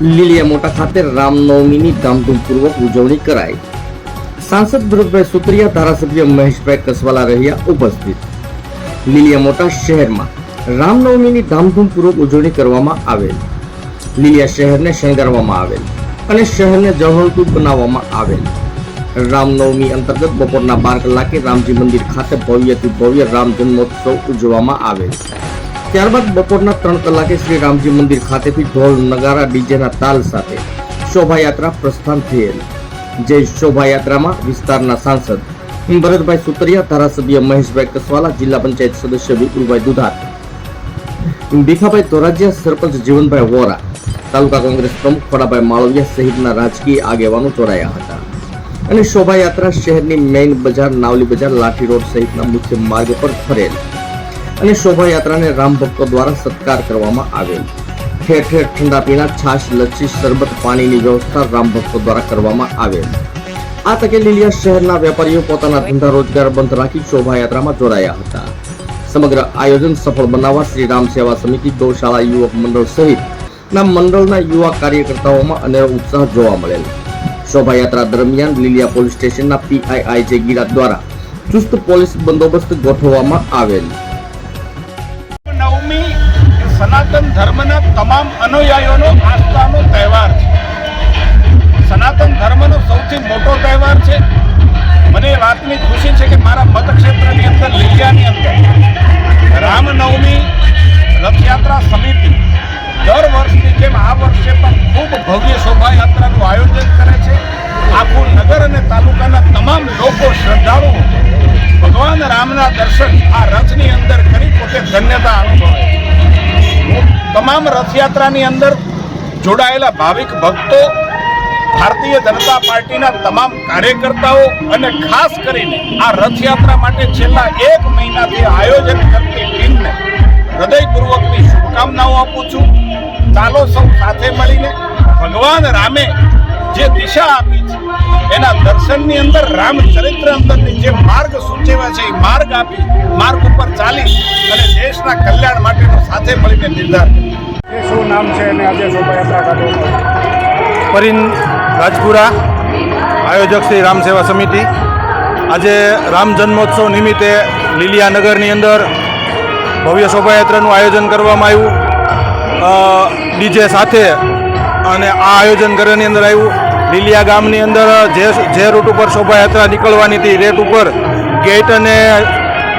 લીલિયા મોટા ખાતે રામનવમીની ધામધૂમપૂર્વક ઉજવણી કરાઈ. સાંસદ ભરતભાઈ સુતરિયા ધારાસભ્ય મહેશભાઈ કસવાલા રહ્યા ઉપસ્થિત. લીલિયા મોટા શહેરમાં રામનવમીની ધામધૂમપૂર્વક ઉજવણી કરવામાં આવેલ. લીલિયા શહેરને શણગારવામાં આવેલ અને શહેરને જળહળતું બનાવવામાં આવેલ. રામનવમી અંતર્ગત બપોરના બાર કલાકે રામજી મંદિર ખાતે ભવ્યથી ભવ્ય રામ જન્મોત્સવ ઉજવવામાં આવેલ. ત્યારબાદ બપોરના ત્રણ કલાકે શ્રી રામજી મંદિર ખાતેથી ઢોલ, નગારા, ડીજેના તાલ સાથે શોભાયાત્રા પ્રસ્થાન થયેલ. જે શોભાયાત્રામાં વિસ્તારના સાંસદ ભરતભાઈ સુતરિયા, ધારાસભ્ય મહેશભાઈ કસવાલા, જિલ્લા પંચાયત સદસ્ય વિપુલભાઈ દુધાત ભીખાભાઈ ધોરાજીયા, સરપંચ જીવનભાઈ વોરા, તાલુકા કોંગ્રેસ પ્રમુખ ફળાભાઈ માળવિયા સહિતના રાજકીય આગેવાનો જોડાયા હતા. અને શોભાયાત્રા શહેરની મેઇન બજાર, નાવલી બજાર, લાઠી રોડ સહિતના મુખ્ય માર્ગ પર ફરેલ. અને શોભાયાત્રાને રામ ભક્તો દ્વારા સત્કાર કરવામાં આવેલ. ઠેર ઠેર ઠંડા પીણા, છાશ, લચ્છી, શરબત, પાણીની વ્યવસ્થા રામ ભક્તો દ્વારા કરવામાં આવેલ. આ તકે લીલિયા શહેરના વેપારીઓ પોતાના ધંધા રોજગાર બંધ રાખી શોભાયાત્રામાં જોડાયા હતા. સમગ્ર આયોજન સફળ બનાવવા શ્રી રામ સેવા સમિતિ, ગૌશાળા યુવક મંડળ સહિત ના મંડળના યુવા કાર્યકર્તાઓમાં અનેરો ઉત્સાહ જોવા મળેલ. શોભાયાત્રા દરમિયાન લીલિયા પોલીસ સ્ટેશનના પીઆઈઆઈ જે ગીરા દ્વારા ચુસ્ત પોલીસ બંદોબસ્ત ગોઠવવામાં આવેલ. સનાતન ધર્મના તમામ અનુયાયીઓનો આસ્થાનો તહેવાર છે. સનાતન ધર્મનો સૌથી મોટો તહેવાર છે. મને એ વાતની ખુશી છે કે મારા મતક્ષેત્રની અંદર લીલિયાની અંદર રામનવમી રથયાત્રા સમિતિ દર વર્ષની જેમ આ વર્ષે પણ ખૂબ ભવ્ય શોભાયાત્રાનું આયોજન કરે છે. આખું નગર અને તાલુકાના તમામ રથયાત્રાની અંદર જોડાયેલા ભાવિક ભક્તો, ભારતીય જનતા પાર્ટીના તમામ કાર્યકર્તાઓ અને ખાસ કરીને આ રથયાત્રા માટે છેલ્લા એક મહિનાથી આયોજન કરતી ટીમને હૃદયપૂર્વકની શુભકામનાઓ આપું છું. ચાલો સૌ સાથે મળીને ભગવાન રામે જે દિશા આપી છે, એના દર્શનની અંદર રામચરિત્ર અંદરની જે આપી માર્ગ ઉપર ચાલી અને દેશના કલ્યાણ માટેનો સાથે મળીને નિર્ધાર શું નામ છે અને આજે શોભાયાત્રા કાઢો પરિન રાજપુરા આયોજક શ્રી રામ સેવા સમિતિ. આજે રામ જન્મોત્સવ નિમિત્તે લીલિયાનગરની અંદર ભવ્ય શોભાયાત્રાનું આયોજન કરવામાં આવ્યું. ડીજે સાથે અને આ આયોજન ઘરની અંદર આવ્યું. લીલિયા ગામની અંદર જે જે રૂટ ઉપર શોભાયાત્રા નીકળવાની હતી રેટ ઉપર ગેટ અને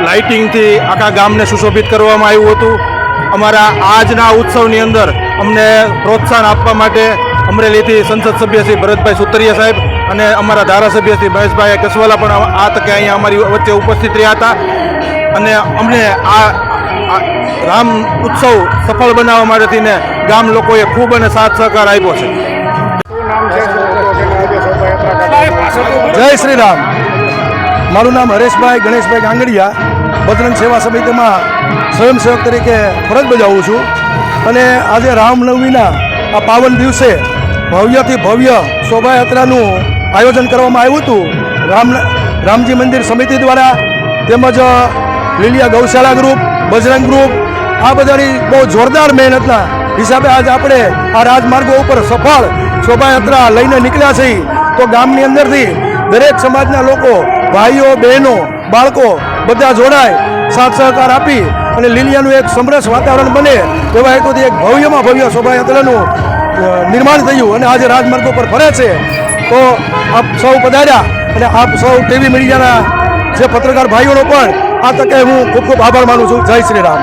લાઇટિંગથી આખા ગામને સુશોભિત કરવામાં આવ્યું હતું. અમારા આજના ઉત્સવની અંદર અમને પ્રોત્સાહન આપવા માટે અમરેલીથી સંસદ સભ્ય શ્રી ભરતભાઈ સુતરિયા સાહેબ અને અમારા ધારાસભ્ય શ્રી મહેશભાઈ કસવાલા પણ આ તકે અહીંયા અમારી વચ્ચે ઉપસ્થિત રહ્યા હતા. અને અમને આ રામ ઉત્સવ સફળ બનાવવા માટેથી ને ગામ લોકોએ ખૂબ અને સાથ સહકાર આપ્યો છે. જય શ્રી રામ. મારું નામ હરેશભાઈ ગણેશભાઈ ગાંગડિયા. બજરંગ સેવા સમિતિમાં સ્વયંસેવક તરીકે ફરજ બજાવું છું. અને આજે રામનવમીના આ પાવન દિવસે ભવ્યથી ભવ્ય શોભાયાત્રાનું આયોજન કરવામાં આવ્યું હતું. રામ રામજી મંદિર સમિતિ દ્વારા તેમજ લીલિયા ગૌશાળા ગ્રુપ, બજરંગ ગ્રુપ, આ બધાની બહુ જોરદાર મહેનતના હિસાબે આજ આપણે આ રાજમાર્ગો ઉપર સફળ શોભાયાત્રા લઈને નીકળ્યા છીએ. તો ગામની અંદરથી દરેક સમાજના લોકો ભાઈઓ, બહેનો, બાળકો, બધા જોડાય, સાથ સહકાર આપી અને લીલિયાનું એક સમરસ વાતાવરણ બને એવા હેતુથી એક ભવ્યમાં ભવ્ય શોભાયાત્રાનું નિર્માણ થયું અને આજે રાજમાર્ગો પર ફરે છે. તો આપ સૌ પધાર્યા અને આપ સૌ ટીવી મીડિયાના જે પત્રકાર ભાઈઓનો પણ આ તકે હું ખૂબ ખૂબ આભાર માનું છું. જય શ્રી રામ.